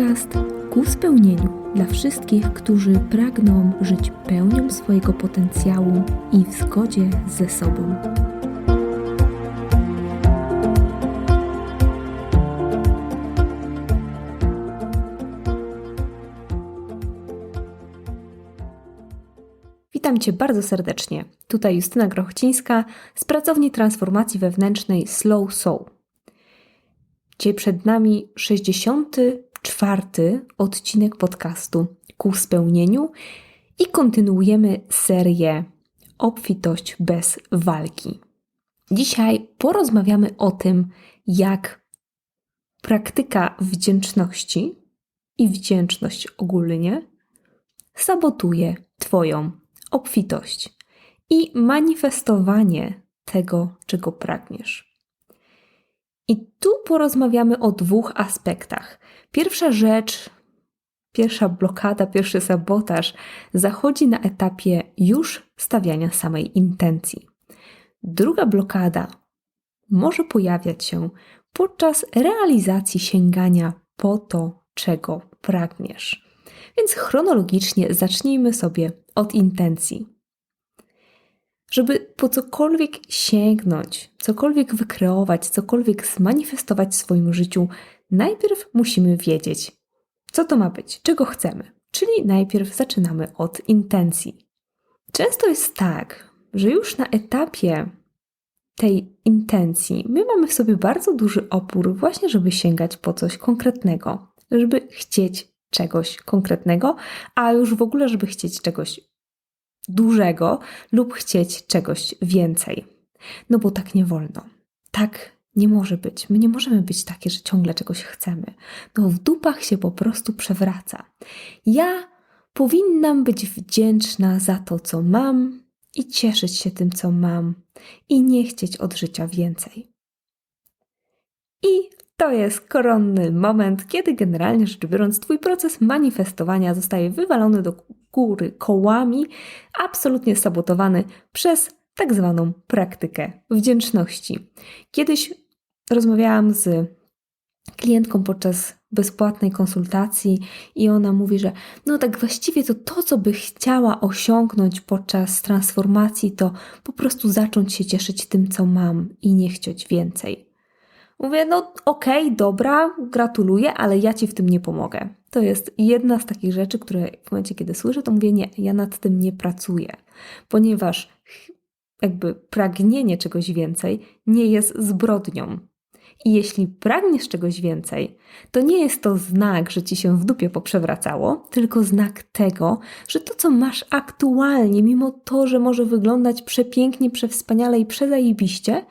podcast ku spełnieniu dla wszystkich, którzy pragną żyć pełnią swojego potencjału i w zgodzie ze sobą. Witam Cię bardzo serdecznie. Tutaj Justyna Grochcińska z pracowni transformacji wewnętrznej Slow Soul. Dzisiaj przed nami 64 odcinek podcastu ku spełnieniu i kontynuujemy serię Obfitość bez walki. Dzisiaj porozmawiamy o tym, jak praktyka wdzięczności i wdzięczność ogólnie sabotuje Twoją obfitość i manifestowanie tego, czego pragniesz. I tu porozmawiamy o dwóch aspektach. Pierwsza rzecz, pierwsza blokada, pierwszy sabotaż zachodzi na etapie już stawiania samej intencji. Druga blokada może pojawiać się podczas realizacji sięgania po to, czego pragniesz. Więc chronologicznie zacznijmy sobie od intencji. Żeby po cokolwiek sięgnąć, cokolwiek wykreować, cokolwiek zmanifestować w swoim życiu, najpierw musimy wiedzieć, co to ma być, czego chcemy. Czyli najpierw zaczynamy od intencji. Często jest tak, że już na etapie tej intencji my mamy w sobie bardzo duży opór, właśnie żeby sięgać po coś konkretnego, żeby chcieć czegoś konkretnego, a już w ogóle, żeby chcieć czegoś dużego lub chcieć czegoś więcej. No bo tak nie wolno. Tak nie może być. My nie możemy być takie, że ciągle czegoś chcemy. No w dupach się po prostu przewraca. Ja powinnam być wdzięczna za to, co mam i cieszyć się tym, co mam i nie chcieć od życia więcej. I to jest koronny moment, kiedy generalnie rzecz biorąc, Twój proces manifestowania zostaje wywalony do góry kołami, absolutnie sabotowany przez tak zwaną praktykę wdzięczności. Kiedyś rozmawiałam z klientką podczas bezpłatnej konsultacji i ona mówi, że no tak właściwie to to, co by chciała osiągnąć podczas transformacji, to po prostu zacząć się cieszyć tym, co mam i nie chcieć więcej. Mówię, no okej, okay, dobra, gratuluję, ale ja ci w tym nie pomogę. To jest jedna z takich rzeczy, które w momencie, kiedy słyszę, to mówię, nie, ja nad tym nie pracuję, ponieważ jakby pragnienie czegoś więcej nie jest zbrodnią. I jeśli pragniesz czegoś więcej, to nie jest to znak, że ci się w dupie poprzewracało, tylko znak tego, że to, co masz aktualnie, mimo to, że może wyglądać przepięknie, przewspaniale i przezajebiście,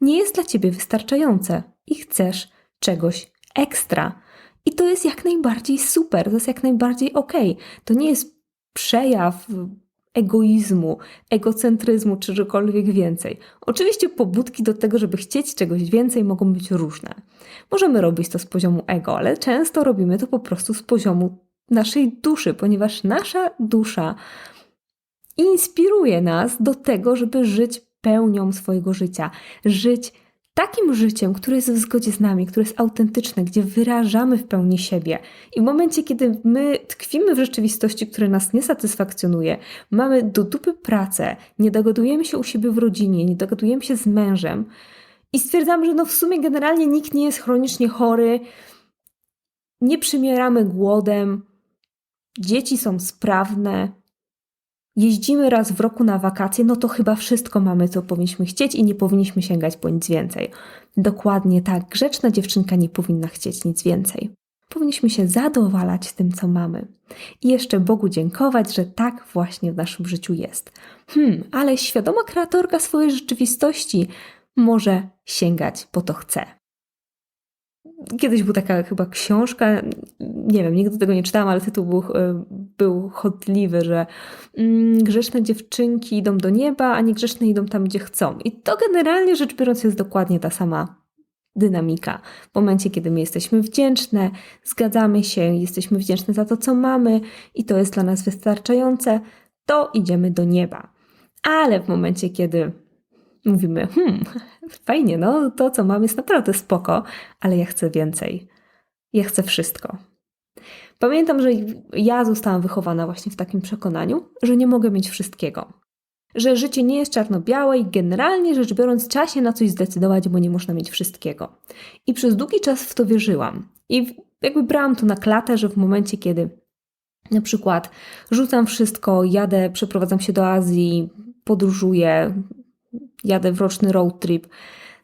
nie jest dla ciebie wystarczające i chcesz czegoś ekstra. I to jest jak najbardziej super, to jest jak najbardziej. Okay. To nie jest przejaw egoizmu, egocentryzmu czy czegokolwiek więcej. Oczywiście pobudki do tego, żeby chcieć czegoś więcej, mogą być różne. Możemy robić to z poziomu ego, ale często robimy to po prostu z poziomu naszej duszy, ponieważ nasza dusza inspiruje nas do tego, żeby żyć pełnią swojego życia, żyć takim życiem, które jest w zgodzie z nami, które jest autentyczne, gdzie wyrażamy w pełni siebie. I w momencie, kiedy my tkwimy w rzeczywistości, która nas nie satysfakcjonuje, mamy do dupy pracę, nie dogadujemy się u siebie w rodzinie, nie dogadujemy się z mężem i stwierdzamy, że no w sumie generalnie nikt nie jest chronicznie chory, nie przymieramy głodem, dzieci są sprawne, jeździmy raz w roku na wakacje, no to chyba wszystko mamy, co powinniśmy chcieć i nie powinniśmy sięgać po nic więcej. Dokładnie tak, grzeczna dziewczynka nie powinna chcieć nic więcej. Powinniśmy się zadowalać tym, co mamy. I jeszcze Bogu dziękować, że tak właśnie w naszym życiu jest. Hmm, ale świadoma kreatorka swojej rzeczywistości może sięgać po to chce. Kiedyś była taka chyba książka, nie wiem, nigdy tego nie czytałam, ale tytuł był, e, był chodliwy, że mm, grzeszne dziewczynki idą do nieba, a niegrzeszne idą tam, gdzie chcą. I to generalnie rzecz biorąc jest dokładnie ta sama dynamika. W momencie, kiedy my jesteśmy wdzięczne, zgadzamy się, jesteśmy wdzięczne za to, co mamy i to jest dla nas wystarczające, to idziemy do nieba. Ale w momencie, kiedy mówimy, hmm, fajnie, no to co mam jest naprawdę spoko, ale ja chcę więcej. Ja chcę wszystko. Pamiętam, że ja zostałam wychowana właśnie w takim przekonaniu, że nie mogę mieć wszystkiego. Że życie nie jest czarno-białe i generalnie rzecz biorąc, trzeba się na coś zdecydować, bo nie można mieć wszystkiego. I przez długi czas w to wierzyłam. I jakby brałam to na klatę, że w momencie, kiedy na przykład rzucam wszystko, jadę, przeprowadzam się do Azji, podróżuję, jadę w roczny road trip,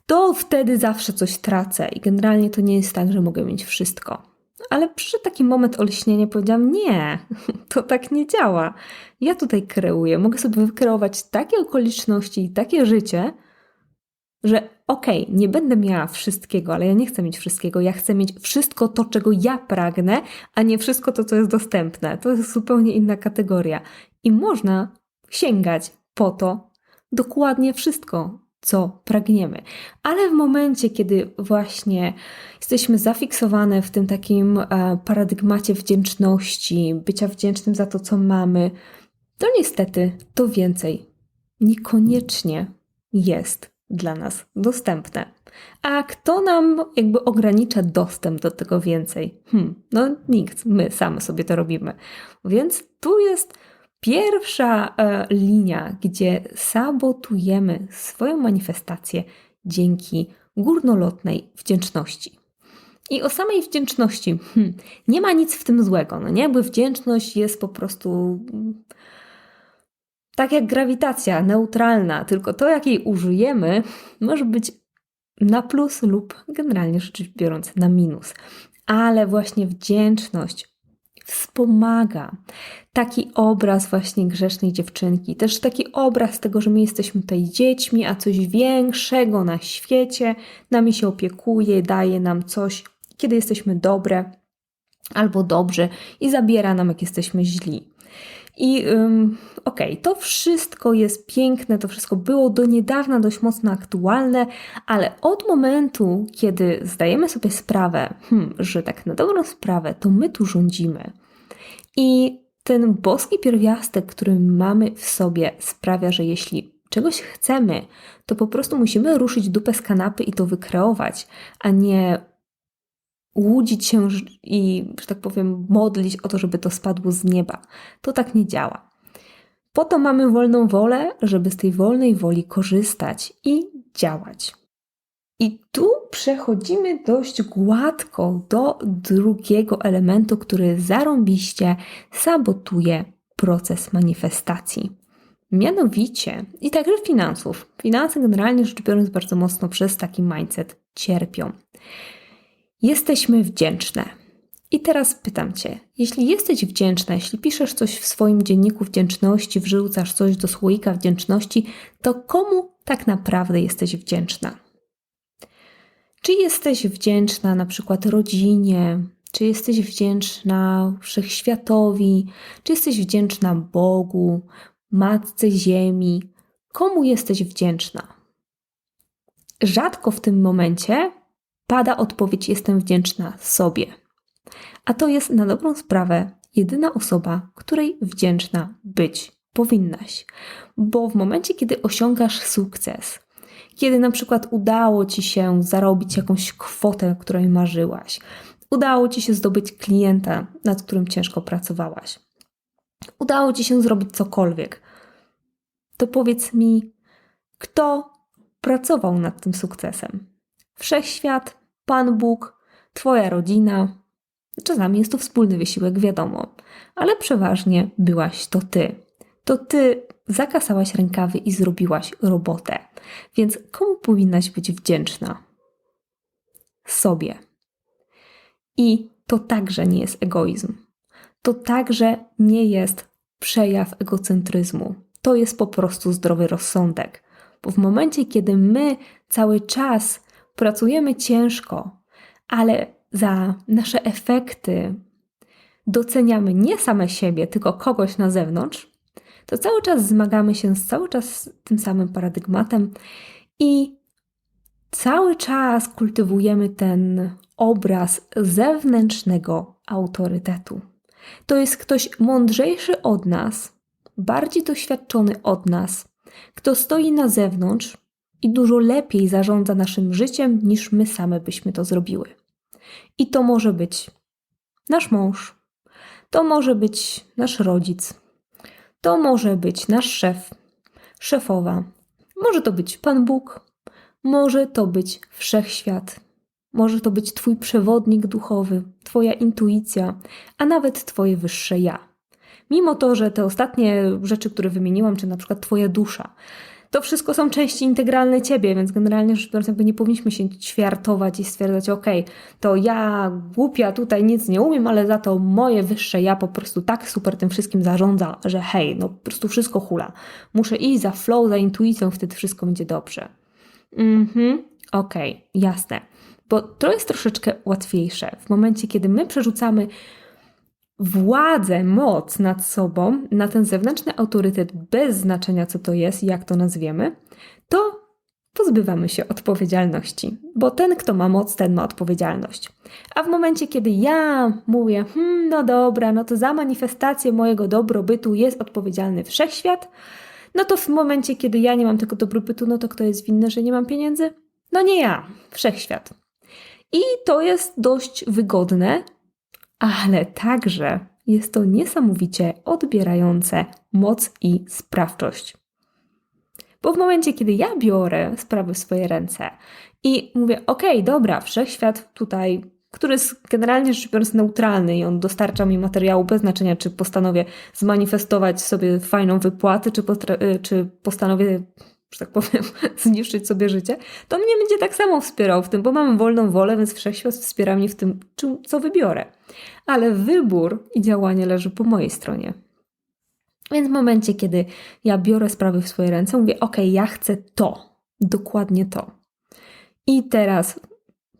to wtedy zawsze coś tracę. I generalnie to nie jest tak, że mogę mieć wszystko. Ale przyszedł taki moment olśnienia, powiedziałam: Nie, to tak nie działa. Ja tutaj kreuję, mogę sobie wykreować takie okoliczności i takie życie, że okej, okay, nie będę miała wszystkiego, ale ja nie chcę mieć wszystkiego. Ja chcę mieć wszystko to, czego ja pragnę, a nie wszystko to, co jest dostępne. To jest zupełnie inna kategoria. I można sięgać po to dokładnie wszystko, co pragniemy. Ale w momencie, kiedy właśnie jesteśmy zafiksowane w tym takim e, paradygmacie wdzięczności, bycia wdzięcznym za to, co mamy, to niestety to więcej niekoniecznie jest dla nas dostępne. A kto nam jakby ogranicza dostęp do tego więcej? Hmm, no nikt, my same sobie to robimy. Więc tu jest pierwsza e, linia, gdzie sabotujemy swoją manifestację dzięki górnolotnej wdzięczności. I o samej wdzięczności hmm, nie ma nic w tym złego, no nie? Bo wdzięczność jest po prostu tak jak grawitacja, neutralna, tylko to, jak jej użyjemy, może być na plus lub generalnie rzecz biorąc na minus. Ale właśnie wdzięczność wspomaga. Taki obraz właśnie grzesznej dziewczynki, też taki obraz tego, że my jesteśmy tutaj dziećmi, a coś większego na świecie. Nami się opiekuje, daje nam coś, kiedy jesteśmy dobre albo dobrzy i zabiera nam, jak jesteśmy źli. I um, okej, okay, to wszystko jest piękne, to wszystko było do niedawna dość mocno aktualne, ale od momentu, kiedy zdajemy sobie sprawę, hmm, że tak na dobrą sprawę to my tu rządzimy. I ten boski pierwiastek, który mamy w sobie, sprawia, że jeśli czegoś chcemy, to po prostu musimy ruszyć dupę z kanapy i to wykreować, a nie łudzić się i, że tak powiem, modlić o to, żeby to spadło z nieba. To tak nie działa. Po to mamy wolną wolę, żeby z tej wolnej woli korzystać i działać. I tu przechodzimy dość gładko do drugiego elementu, który zarąbiście sabotuje proces manifestacji. Mianowicie, i także finansów. Finanse generalnie rzecz biorąc bardzo mocno przez taki mindset cierpią. Jesteśmy wdzięczne. I teraz pytam Cię, jeśli jesteś wdzięczna, jeśli piszesz coś w swoim dzienniku wdzięczności, wrzucasz coś do słoika wdzięczności, to komu tak naprawdę jesteś wdzięczna? Czy jesteś wdzięczna na przykład rodzinie, czy jesteś wdzięczna wszechświatowi, czy jesteś wdzięczna Bogu, Matce Ziemi? Komu jesteś wdzięczna? Rzadko w tym momencie pada odpowiedź: Jestem wdzięczna sobie. A to jest na dobrą sprawę jedyna osoba, której wdzięczna być powinnaś. Bo w momencie, kiedy osiągasz sukces, kiedy na przykład udało ci się zarobić jakąś kwotę, której marzyłaś, udało ci się zdobyć klienta, nad którym ciężko pracowałaś, udało ci się zrobić cokolwiek, to powiedz mi, kto pracował nad tym sukcesem? Wszechświat, Pan Bóg, Twoja rodzina. Czasami jest to wspólny wysiłek, wiadomo, ale przeważnie byłaś to Ty. To Ty zakasałaś rękawy i zrobiłaś robotę. Więc komu powinnaś być wdzięczna? Sobie. I to także nie jest egoizm. To także nie jest przejaw egocentryzmu. To jest po prostu zdrowy rozsądek. Bo w momencie, kiedy my cały czas pracujemy ciężko, ale za nasze efekty doceniamy nie same siebie, tylko kogoś na zewnątrz, to cały czas zmagamy się z cały czas tym samym paradygmatem i cały czas kultywujemy ten obraz zewnętrznego autorytetu. To jest ktoś mądrzejszy od nas, bardziej doświadczony od nas, kto stoi na zewnątrz i dużo lepiej zarządza naszym życiem niż my same byśmy to zrobiły. I to może być nasz mąż, To może być nasz rodzic, to może być nasz szef, szefowa, może to być Pan Bóg, może to być wszechświat, może to być Twój przewodnik duchowy, Twoja intuicja, a nawet Twoje wyższe ja. Mimo to, że te ostatnie rzeczy, które wymieniłam, czy na przykład Twoja dusza, to wszystko są części integralne ciebie, więc generalnie rzecz biorąc, jakby nie powinniśmy się ćwiartować i stwierdzać, ok, to ja głupia tutaj nic nie umiem, ale za to moje wyższe ja po prostu tak super tym wszystkim zarządza, że hej, no po prostu wszystko hula. Muszę iść za flow, za intuicją, wtedy wszystko będzie dobrze. Mhm, okej, okay, jasne. Bo to jest troszeczkę łatwiejsze. W momencie, kiedy my przerzucamy władzę, moc nad sobą, na ten zewnętrzny autorytet, bez znaczenia co to jest, jak to nazwiemy, to pozbywamy się odpowiedzialności, bo ten, kto ma moc, ten ma odpowiedzialność. A w momencie, kiedy ja mówię, hmm, no dobra, no to za manifestację mojego dobrobytu jest odpowiedzialny wszechświat, no to w momencie, kiedy ja nie mam tego dobrobytu, no to kto jest winny, że nie mam pieniędzy? No nie ja, wszechświat. I to jest dość wygodne, ale także jest to niesamowicie odbierające moc i sprawczość. Bo w momencie, kiedy ja biorę sprawy w swoje ręce i mówię, ok, dobra, wszechświat tutaj, który jest generalnie rzecz biorąc neutralny i on dostarcza mi materiału bez znaczenia, czy postanowię zmanifestować sobie fajną wypłatę, czy, czy postanowię że tak powiem, zniszczyć sobie życie, to mnie będzie tak samo wspierał w tym, bo mam wolną wolę, więc wszechświat wspiera mnie w tym, co wybiorę. Ale wybór i działanie leży po mojej stronie. Więc w momencie, kiedy ja biorę sprawy w swoje ręce, mówię: OK, ja chcę to, dokładnie to. I teraz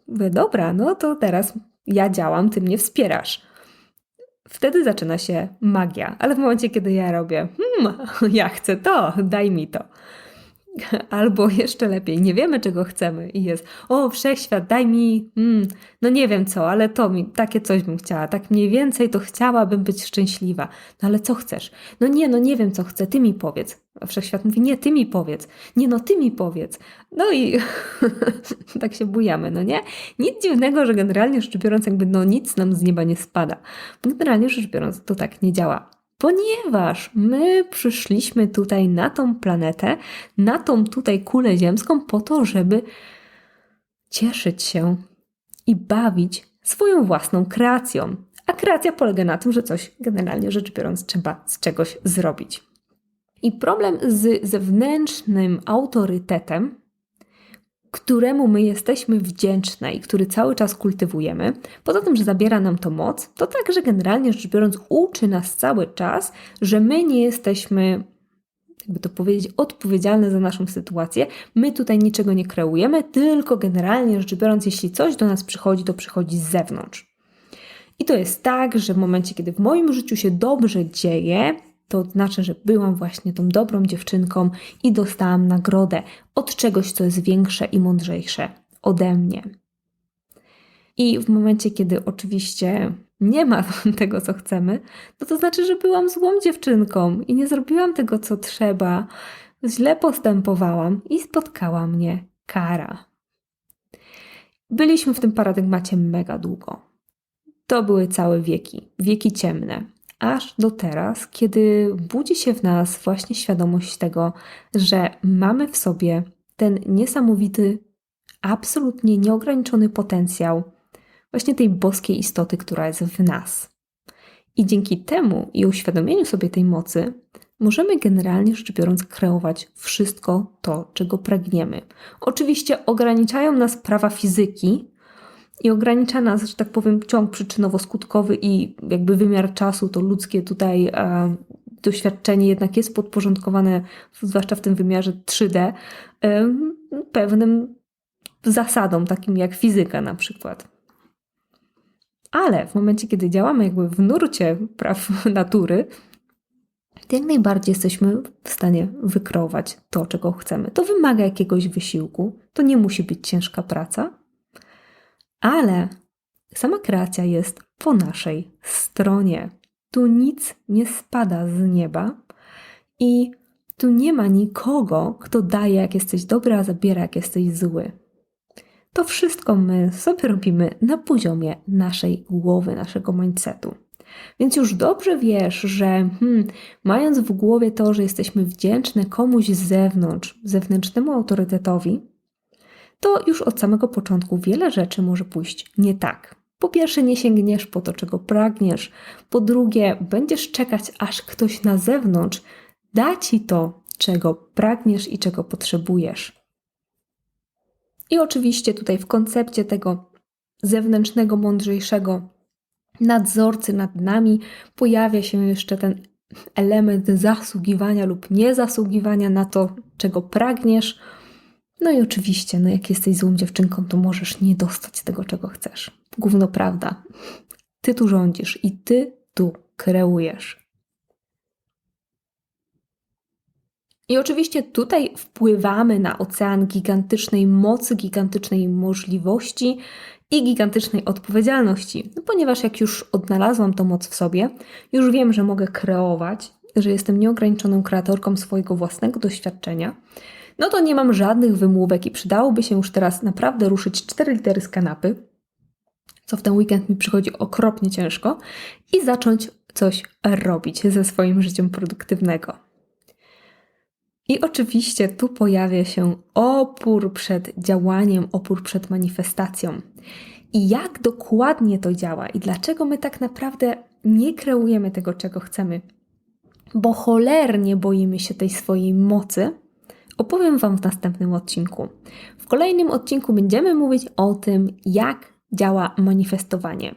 mówię: Dobra, no to teraz ja działam, ty mnie wspierasz. Wtedy zaczyna się magia, ale w momencie, kiedy ja robię: Hmm, ja chcę to, daj mi to Albo jeszcze lepiej, nie wiemy czego chcemy i jest, o wszechświat, daj mi, mm, no nie wiem co, ale to mi, takie coś bym chciała, tak mniej więcej to chciałabym być szczęśliwa. No ale co chcesz? No nie, no nie wiem co chcę, ty mi powiedz. A wszechświat mówi, nie, ty mi powiedz. Nie, no ty mi powiedz. No i tak się bujamy, no nie? Nic dziwnego, że generalnie rzecz biorąc, jakby no nic nam z nieba nie spada. Generalnie rzecz biorąc, to tak nie działa ponieważ my przyszliśmy tutaj na tą planetę, na tą tutaj kulę ziemską po to, żeby cieszyć się i bawić swoją własną kreacją. A kreacja polega na tym, że coś generalnie rzecz biorąc trzeba z czegoś zrobić. I problem z zewnętrznym autorytetem któremu my jesteśmy wdzięczne i który cały czas kultywujemy, poza tym, że zabiera nam to moc, to także generalnie rzecz biorąc uczy nas cały czas, że my nie jesteśmy jakby to powiedzieć, odpowiedzialne za naszą sytuację. My tutaj niczego nie kreujemy, tylko generalnie rzecz biorąc, jeśli coś do nas przychodzi, to przychodzi z zewnątrz. I to jest tak, że w momencie, kiedy w moim życiu się dobrze dzieje, to znaczy, że byłam właśnie tą dobrą dziewczynką i dostałam nagrodę od czegoś, co jest większe i mądrzejsze ode mnie. I w momencie, kiedy oczywiście nie ma tego, co chcemy, no to znaczy, że byłam złą dziewczynką i nie zrobiłam tego, co trzeba, źle postępowałam i spotkała mnie kara. Byliśmy w tym paradygmacie mega długo. To były całe wieki, wieki ciemne aż do teraz, kiedy budzi się w nas właśnie świadomość tego, że mamy w sobie ten niesamowity, absolutnie nieograniczony potencjał właśnie tej boskiej istoty, która jest w nas. I dzięki temu i uświadomieniu sobie tej mocy, możemy generalnie rzecz biorąc kreować wszystko to, czego pragniemy. Oczywiście ograniczają nas prawa fizyki, i ogranicza nas, że tak powiem, ciąg przyczynowo-skutkowy i jakby wymiar czasu, to ludzkie tutaj e, doświadczenie jednak jest podporządkowane, zwłaszcza w tym wymiarze 3D, e, pewnym zasadom, takim jak fizyka na przykład. Ale w momencie, kiedy działamy jakby w nurcie praw natury, to jak najbardziej jesteśmy w stanie wykrować to, czego chcemy. To wymaga jakiegoś wysiłku, to nie musi być ciężka praca, ale sama kreacja jest po naszej stronie. Tu nic nie spada z nieba i tu nie ma nikogo, kto daje, jak jesteś dobry, a zabiera, jak jesteś zły. To wszystko my sobie robimy na poziomie naszej głowy, naszego mindsetu. Więc już dobrze wiesz, że hmm, mając w głowie to, że jesteśmy wdzięczne komuś z zewnątrz, zewnętrznemu autorytetowi, to już od samego początku wiele rzeczy może pójść nie tak. Po pierwsze, nie sięgniesz po to, czego pragniesz. Po drugie, będziesz czekać, aż ktoś na zewnątrz da ci to, czego pragniesz i czego potrzebujesz. I oczywiście tutaj w koncepcie tego zewnętrznego, mądrzejszego nadzorcy nad nami pojawia się jeszcze ten element zasługiwania lub niezasługiwania na to, czego pragniesz. No i oczywiście, no jak jesteś złą dziewczynką, to możesz nie dostać tego, czego chcesz. Gówno prawda. Ty tu rządzisz i ty tu kreujesz. I oczywiście tutaj wpływamy na ocean gigantycznej mocy, gigantycznej możliwości i gigantycznej odpowiedzialności, no ponieważ jak już odnalazłam tą moc w sobie, już wiem, że mogę kreować, że jestem nieograniczoną kreatorką swojego własnego doświadczenia, no to nie mam żadnych wymówek i przydałoby się już teraz naprawdę ruszyć cztery litery z kanapy, co w ten weekend mi przychodzi okropnie ciężko, i zacząć coś robić ze swoim życiem produktywnego. I oczywiście tu pojawia się opór przed działaniem, opór przed manifestacją. I jak dokładnie to działa i dlaczego my tak naprawdę nie kreujemy tego, czego chcemy, bo cholernie boimy się tej swojej mocy, opowiem Wam w następnym odcinku. W kolejnym odcinku będziemy mówić o tym, jak działa manifestowanie,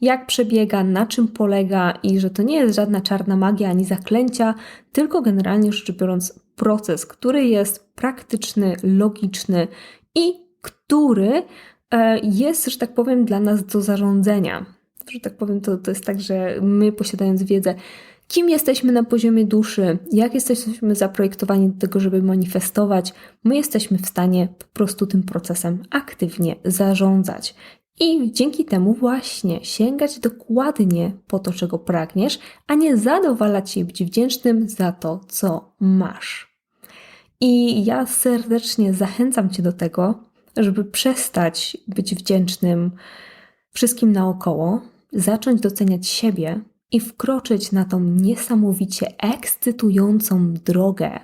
jak przebiega, na czym polega i że to nie jest żadna czarna magia ani zaklęcia, tylko generalnie rzecz biorąc proces, który jest praktyczny, logiczny i który e, jest, że tak powiem, dla nas do zarządzania. Że tak powiem, to, to jest tak, że my posiadając wiedzę, kim jesteśmy na poziomie duszy, jak jesteśmy zaprojektowani do tego, żeby manifestować, my jesteśmy w stanie po prostu tym procesem aktywnie zarządzać. I dzięki temu właśnie sięgać dokładnie po to, czego pragniesz, a nie zadowalać się i być wdzięcznym za to, co masz. I ja serdecznie zachęcam Cię do tego, żeby przestać być wdzięcznym wszystkim naokoło, zacząć doceniać siebie i wkroczyć na tą niesamowicie ekscytującą drogę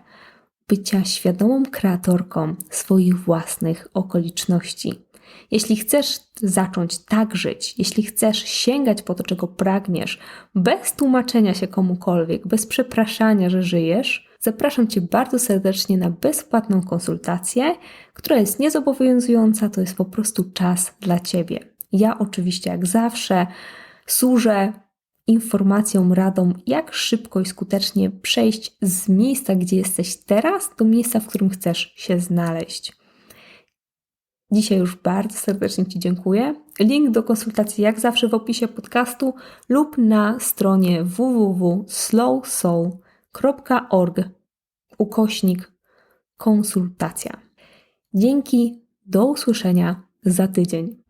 bycia świadomą kreatorką swoich własnych okoliczności. Jeśli chcesz zacząć tak żyć, jeśli chcesz sięgać po to, czego pragniesz, bez tłumaczenia się komukolwiek, bez przepraszania, że żyjesz, zapraszam Cię bardzo serdecznie na bezpłatną konsultację, która jest niezobowiązująca, to jest po prostu czas dla Ciebie. Ja oczywiście, jak zawsze, służę informacją, radą, jak szybko i skutecznie przejść z miejsca, gdzie jesteś teraz, do miejsca, w którym chcesz się znaleźć. Dzisiaj już bardzo serdecznie Ci dziękuję. Link do konsultacji jak zawsze w opisie podcastu lub na stronie www.slowsoul.org ukośnik konsultacja. Dzięki, do usłyszenia za tydzień.